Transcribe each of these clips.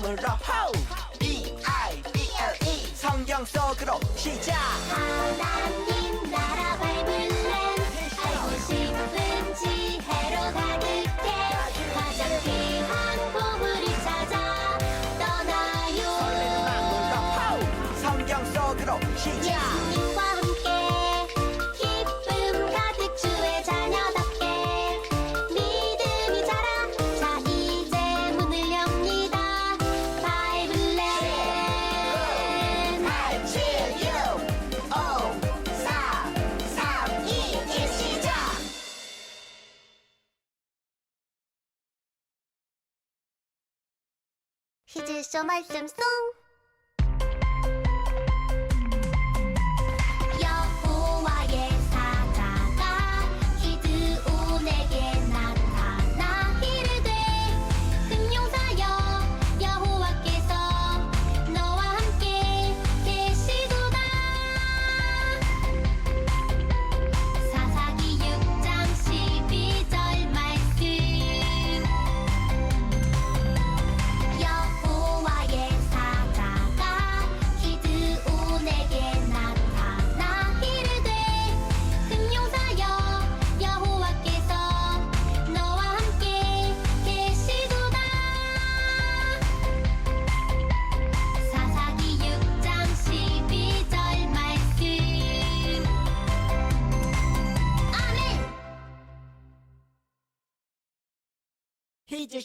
앞으로 호 B I B L E. 성경 속으로 시작. 바람이 미션 말씀 송.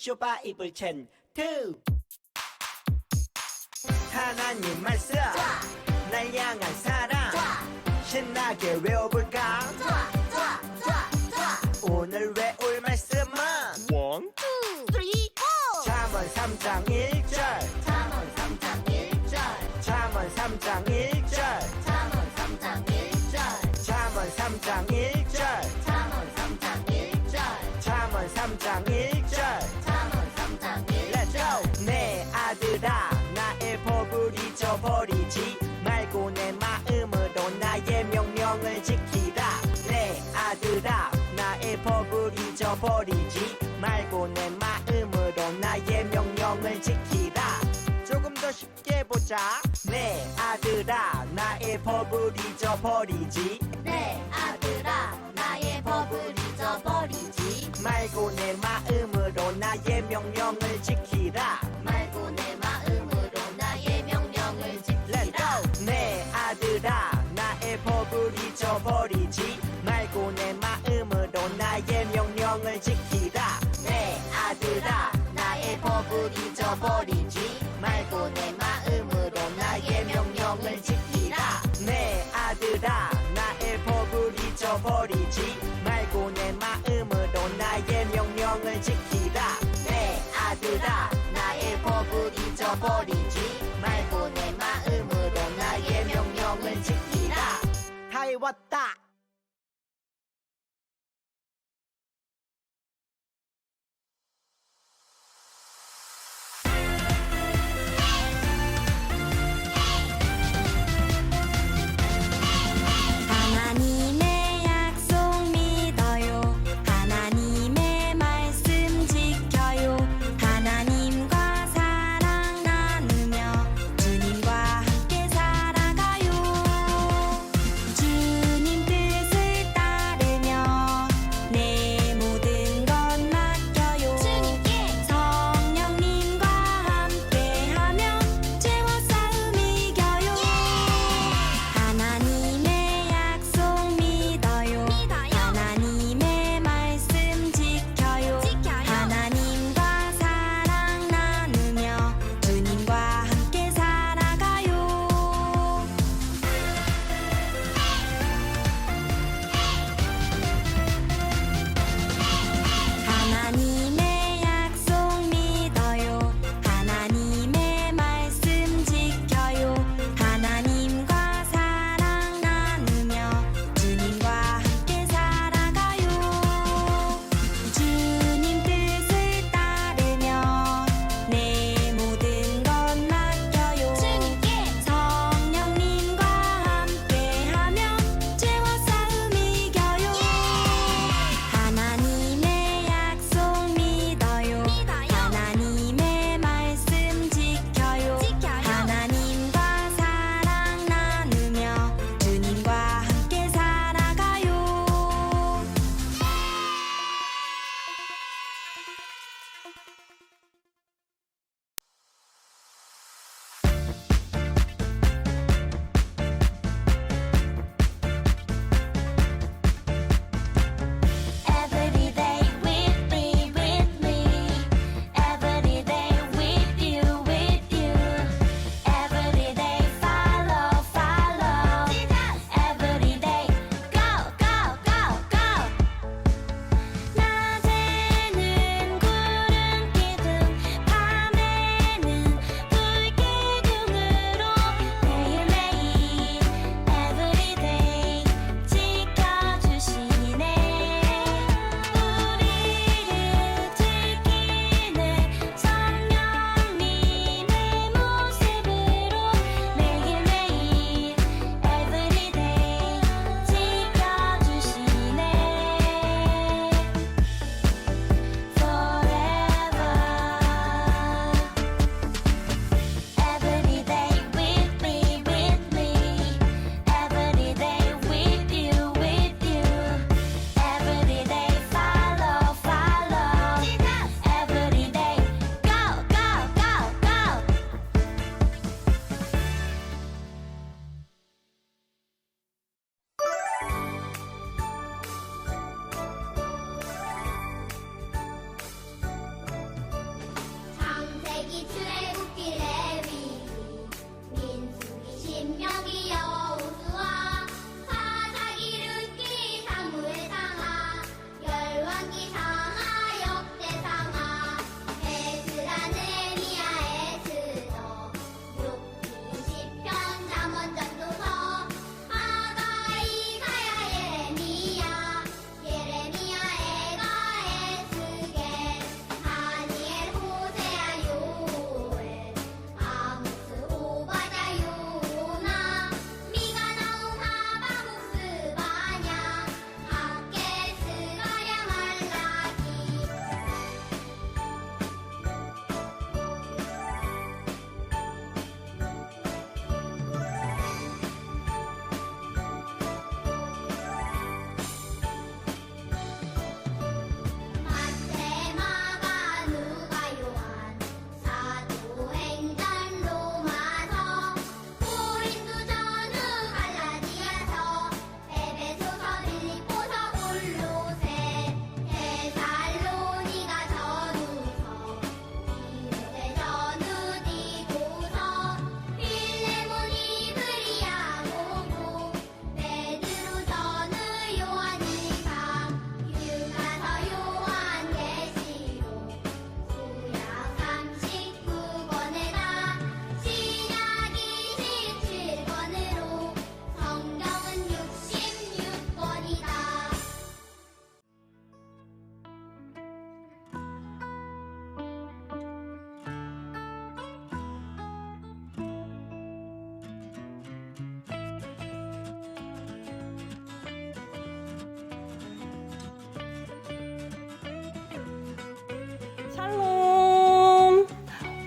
쇼바 이블 첸 투. 하나님 말씀 날 향한 사랑. 신나게 외워볼까? 오늘 외울 말씀은 원, 투, 2, 3, 4 잠언 3장 1절. 널 잊어버리지 말고 내 마음으로 나의 명령을 지키라. 조금 더 쉽게 보자. 내 아들아 나의 법을 잊어버리지. 내 아들아 나의 법을 잊어버리지. 말고 내 마음으로 나의 명령을 지키라. 다 나의 법을 잊어버리지 말고 내 마음으로 나의 명령을 지키라. 내 아들아 나의 법을 잊어버리지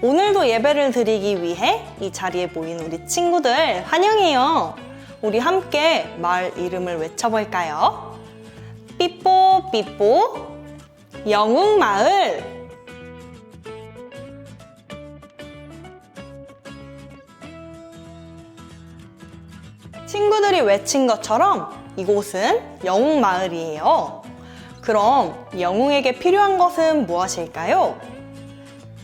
오늘도 예배를 드리기 위해 이 자리에 모인 우리 친구들 환영해요. 우리 함께 마을 이름을 외쳐볼까요? 삐뽀 삐뽀 영웅마을 친구들이 외친 것처럼 이곳은 영웅마을이에요. 그럼 영웅에게 필요한 것은 무엇일까요?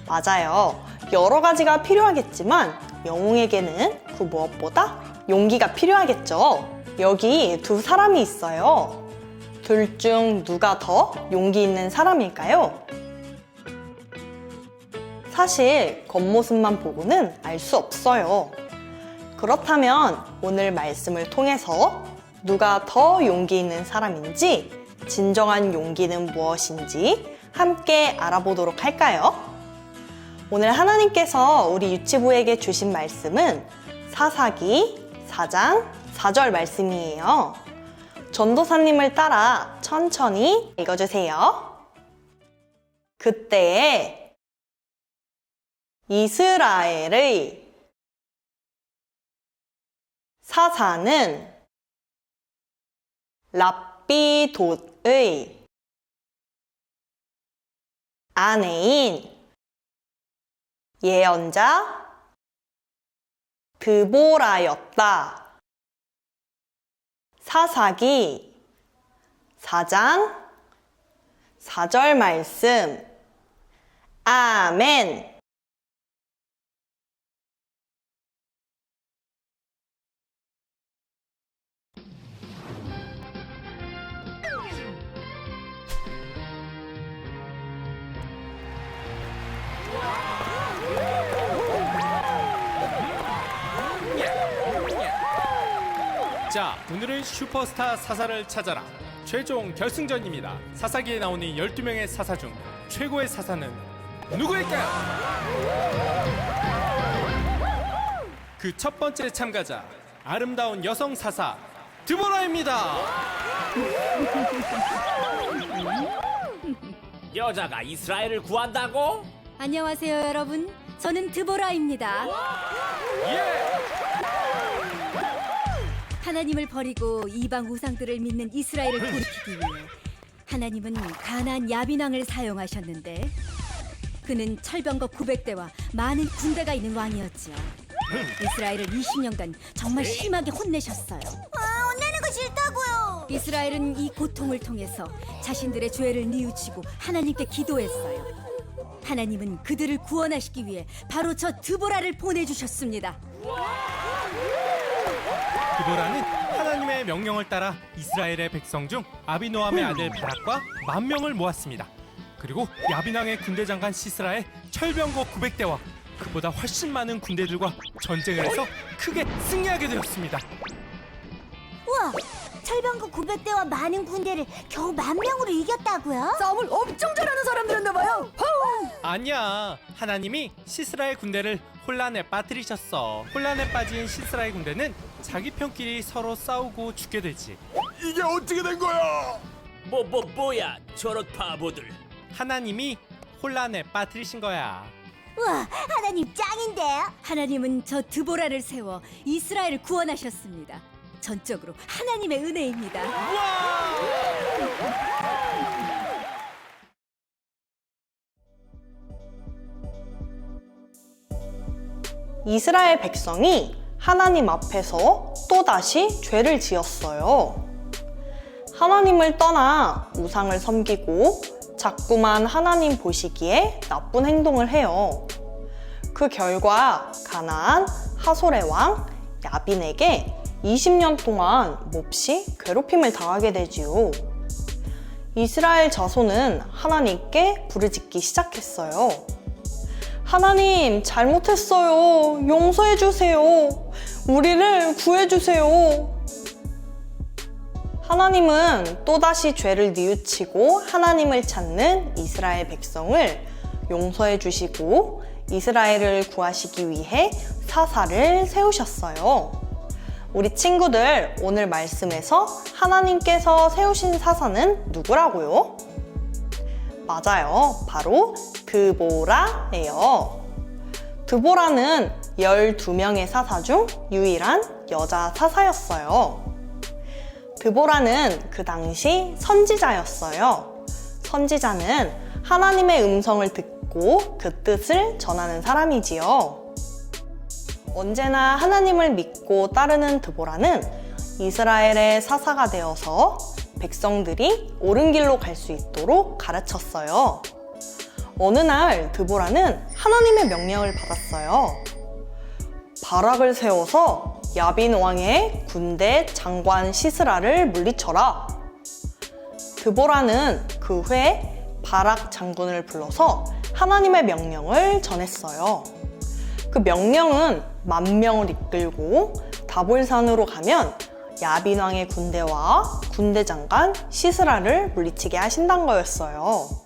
맞아요. 여러 가지가 필요하겠지만 영웅에게는 그 무엇보다 용기가 필요하겠죠. 여기 두 사람이 있어요. 둘 중 누가 더 용기 있는 사람일까요? 사실 겉모습만 보고는 알 수 없어요. 그렇다면 오늘 말씀을 통해서 누가 더 용기 있는 사람인지 진정한 용기는 무엇인지 함께 알아보도록 할까요? 오늘 하나님께서 우리 유치부에게 주신 말씀은 사사기 4장 4절 말씀이에요. 전도사님을 따라 천천히 읽어주세요. 그때에 이스라엘의 사사는 랍비돗의 아내인 예언자 드보라였다. 사사기 4장 4절 말씀 아멘 슈퍼스타 사사를 찾아라. 최종 결승전입니다. 사사기에 나오는 12명의 사사 중 최고의 사사는 누구일까요? 그 첫 번째 참가자, 아름다운 여성 사사 드보라입니다. 여자가 이스라엘을 구한다고? 안녕하세요, 여러분. 저는 드보라입니다. 예! 하나님을 버리고 이방 우상들을 믿는 이스라엘을 돌이키기 위해 하나님은 가난 야빈왕을 사용하셨는데 그는 철병거 900대와 많은 군대가 있는 왕이었죠. 이스라엘을 20년간 정말 심하게 혼내셨어요. 아, 혼내는 거 싫다고요. 이스라엘은 이 고통을 통해서 자신들의 죄를 뉘우치고 하나님께 기도했어요. 하나님은 그들을 구원하시기 위해 바로 저 드보라를 보내주셨습니다. 드보라는 하나님의 명령을 따라 이스라엘의 백성 중 아비노함의 아들 바락과 만 명을 모았습니다. 그리고 야빈왕의 군대 장관 시스라의 철병거 900대와 그보다 훨씬 많은 군대들과 전쟁을 해서 크게 승리하게 되었습니다. 우와, 철병구 900대와 많은 군대를 겨우 만 명으로 이겼다고요? 싸움을 엄청 잘하는 사람들인데 봐요. 아니야, 하나님이 시스라의 군대를 혼란에 빠뜨리셨어. 혼란에 빠진 시스라의 군대는 자기 편끼리 서로 싸우고 죽게 되지. 이게 어떻게 된 거야? 뭐 뭐 뭐야 저런 바보들 하나님이 혼란에 빠뜨리신 거야. 우와, 하나님 짱인데요? 하나님은 저 드보라를 세워 이스라엘을 구원하셨습니다. 전적으로 하나님의 은혜입니다. 이스라엘 백성이 하나님 앞에서 또다시 죄를 지었어요. 하나님을 떠나 우상을 섬기고 자꾸만 하나님 보시기에 나쁜 행동을 해요. 그 결과 가나안 하솔의 왕 야빈에게 20년 동안 몹시 괴롭힘을 당하게 되지요. 이스라엘 자손은 하나님께 부르짖기 시작했어요. 하나님, 잘못했어요. 용서해주세요. 우리를 구해주세요. 하나님은 또다시 죄를 뉘우치고 하나님을 찾는 이스라엘 백성을 용서해 주시고 이스라엘을 구하시기 위해 사사를 세우셨어요. 우리 친구들 오늘 말씀에서 하나님께서 세우신 사사는 누구라고요? 맞아요. 바로 드보라 예요. 드보라는 12명의 사사 중 유일한 여자 사사였어요. 드보라는 그 당시 선지자였어요. 선지자는 하나님의 음성을 듣고 그 뜻을 전하는 사람이지요. 언제나 하나님을 믿고 따르는 드보라는 이스라엘의 사사가 되어서 백성들이 옳은 길로 갈 수 있도록 가르쳤어요. 어느 날 드보라는 하나님의 명령을 받았어요. 바락을 세워서 야빈 왕의 군대 장관 시스라를 물리쳐라. 드보라는 그 후에 바락 장군을 불러서 하나님의 명령을 전했어요. 그 명령은 만 명을 이끌고 다볼산으로 가면 야빈 왕의 군대와 군대 장관 시스라를 물리치게 하신다는 거였어요.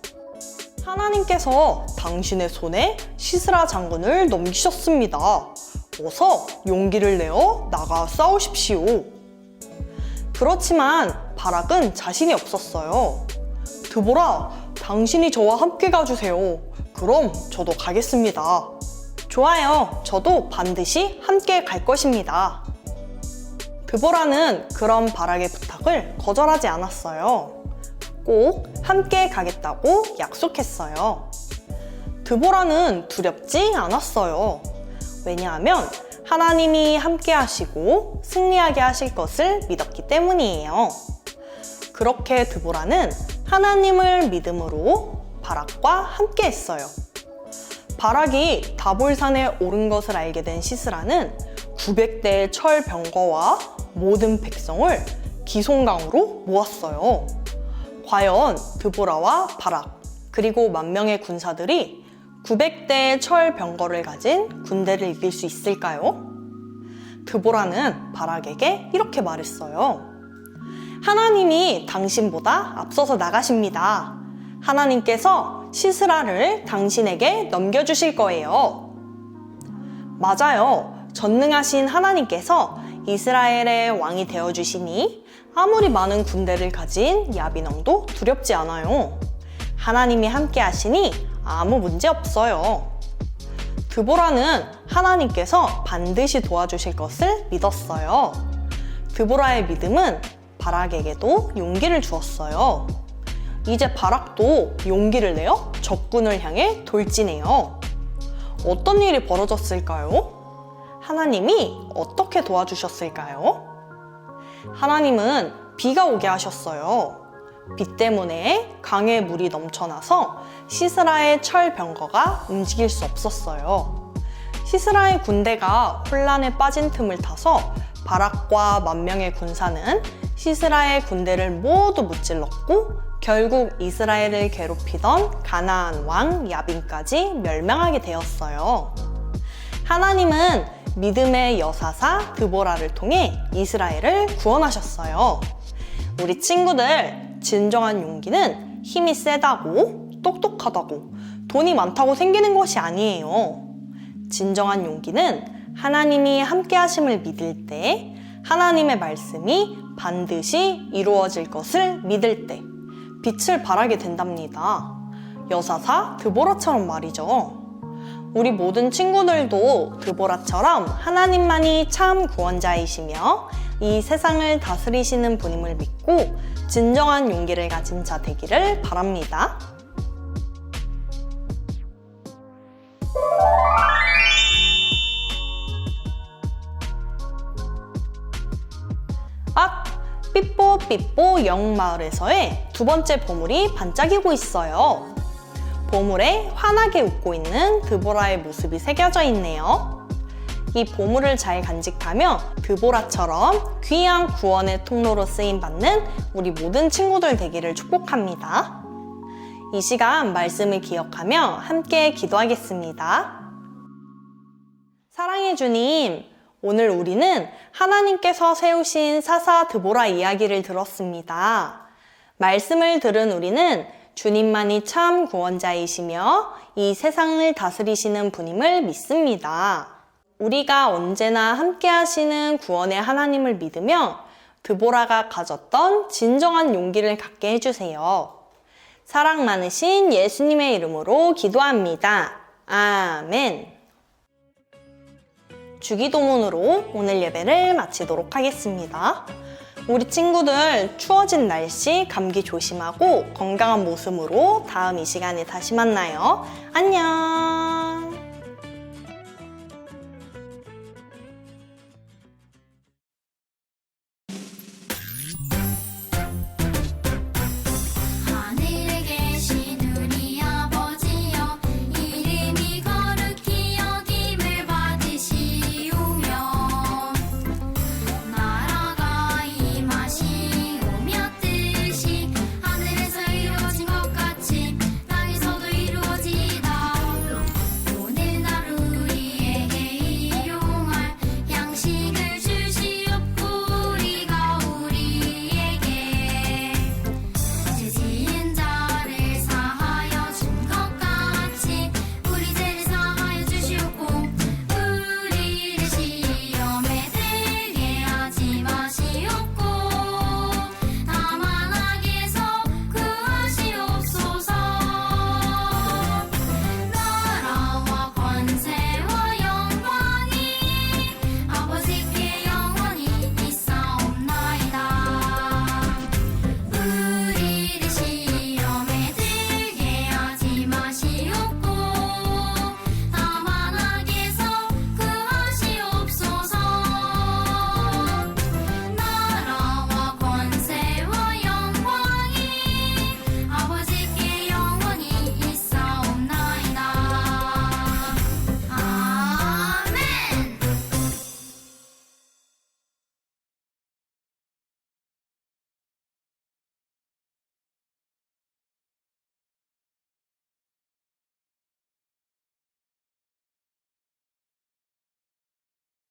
하나님께서 당신의 손에 시스라 장군을 넘기셨습니다. 어서 용기를 내어 나가 싸우십시오. 그렇지만 바락은 자신이 없었어요. 드보라, 당신이 저와 함께 가주세요. 그럼 저도 가겠습니다. 좋아요. 저도 반드시 함께 갈 것입니다. 드보라는 그런 바락의 부탁을 거절하지 않았어요. 꼭 함께 가겠다고 약속했어요. 드보라는 두렵지 않았어요. 왜냐하면 하나님이 함께 하시고 승리하게 하실 것을 믿었기 때문이에요. 그렇게 드보라는 하나님을 믿음으로 바락과 함께 했어요. 바락이 다볼산에 오른 것을 알게 된 시스라는 900대의 철 병거와 모든 백성을 기송강으로 모았어요. 과연 드보라와 바락 그리고 만 명의 군사들이 900대의 철 병거를 가진 군대를 이길 수 있을까요? 드보라는 바락에게 이렇게 말했어요. 하나님이 당신보다 앞서서 나가십니다. 하나님께서 시스라를 당신에게 넘겨주실 거예요. 맞아요. 전능하신 하나님께서 이스라엘의 왕이 되어주시니 아무리 많은 군대를 가진 야비농도 두렵지 않아요. 하나님이 함께 하시니 아무 문제 없어요. 드보라는 하나님께서 반드시 도와주실 것을 믿었어요. 드보라의 믿음은 바락에게도 용기를 주었어요. 이제 바락도 용기를 내어 적군을 향해 돌진해요. 어떤 일이 벌어졌을까요? 하나님이 어떻게 도와주셨을까요? 하나님은 비가 오게 하셨어요. 비 때문에 강에 물이 넘쳐나서 시스라의 철 병거가 움직일 수 없었어요. 시스라의 군대가 혼란에 빠진 틈을 타서 바락과 만 명의 군사는 시스라의 군대를 모두 무찔렀고 결국 이스라엘을 괴롭히던 가나안 왕 야빈까지 멸망하게 되었어요. 하나님은 믿음의 여사사 드보라를 통해 이스라엘을 구원하셨어요. 우리 친구들, 진정한 용기는 힘이 세다고, 똑똑하다고, 돈이 많다고 생기는 것이 아니에요. 진정한 용기는 하나님이 함께 하심을 믿을 때, 하나님의 말씀이 반드시 이루어질 것을 믿을 때, 빛을 발하게 된답니다. 여사사 드보라처럼 말이죠. 우리 모든 친구들도 드보라처럼 하나님만이 참 구원자이시며 이 세상을 다스리시는 분임을 믿고 진정한 용기를 가진 자 되기를 바랍니다. 아! 삐뽀 삐뽀 영마을에서의 두 번째 보물이 반짝이고 있어요. 보물에 환하게 웃고 있는 드보라의 모습이 새겨져 있네요. 이 보물을 잘 간직하며 드보라처럼 귀한 구원의 통로로 쓰임 받는 우리 모든 친구들 되기를 축복합니다. 이 시간 말씀을 기억하며 함께 기도하겠습니다. 사랑해 주님, 오늘 우리는 하나님께서 세우신 사사 드보라 이야기를 들었습니다. 말씀을 들은 우리는 주님만이 참 구원자이시며 이 세상을 다스리시는 분임을 믿습니다. 우리가 언제나 함께 하시는 구원의 하나님을 믿으며 드보라가 가졌던 진정한 용기를 갖게 해주세요. 사랑 많으신 예수님의 이름으로 기도합니다. 아멘. 주기도문으로 오늘 예배를 마치도록 하겠습니다. 우리 친구들 추워진 날씨 감기 조심하고 건강한 모습으로 다음 이 시간에 다시 만나요. 안녕!